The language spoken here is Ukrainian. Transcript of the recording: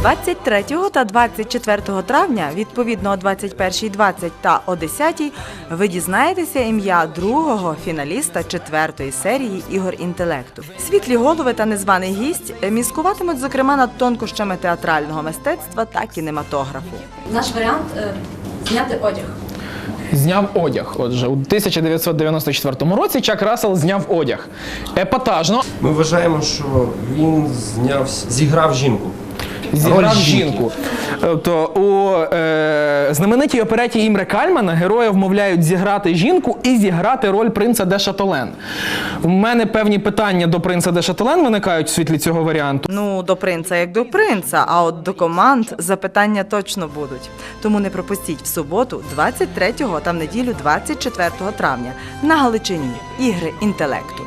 23 та 24 травня, відповідно о 21.20 та о 10 ви дізнаєтеся ім'я другого фіналіста четвертої серії ігор інтелекту. Світлі голови та незваний гість міскуватимуть, зокрема, над тонкощами театрального мистецтва та кінематографу. Наш варіант е, зняти одяг. Зняв одяг. Отже, у 1994 році Чак Рассел зняв одяг. Епатажно Ми вважаємо, що він зняв, зіграв жінку. Зіграв Роль жінку. Тобто у е, знаменитій опереті Імре Кальмана героя вмовляють зіграти жінку і зіграти роль принца де Шатолен. У мене певні питання до принца де Шатолен виникають у світлі цього варіанту. Ну, до принца як до принца, а от до команд запитання точно будуть. Тому не пропустіть в суботу, 23 та в неділю 24 травня на Галичині ігри інтелекту.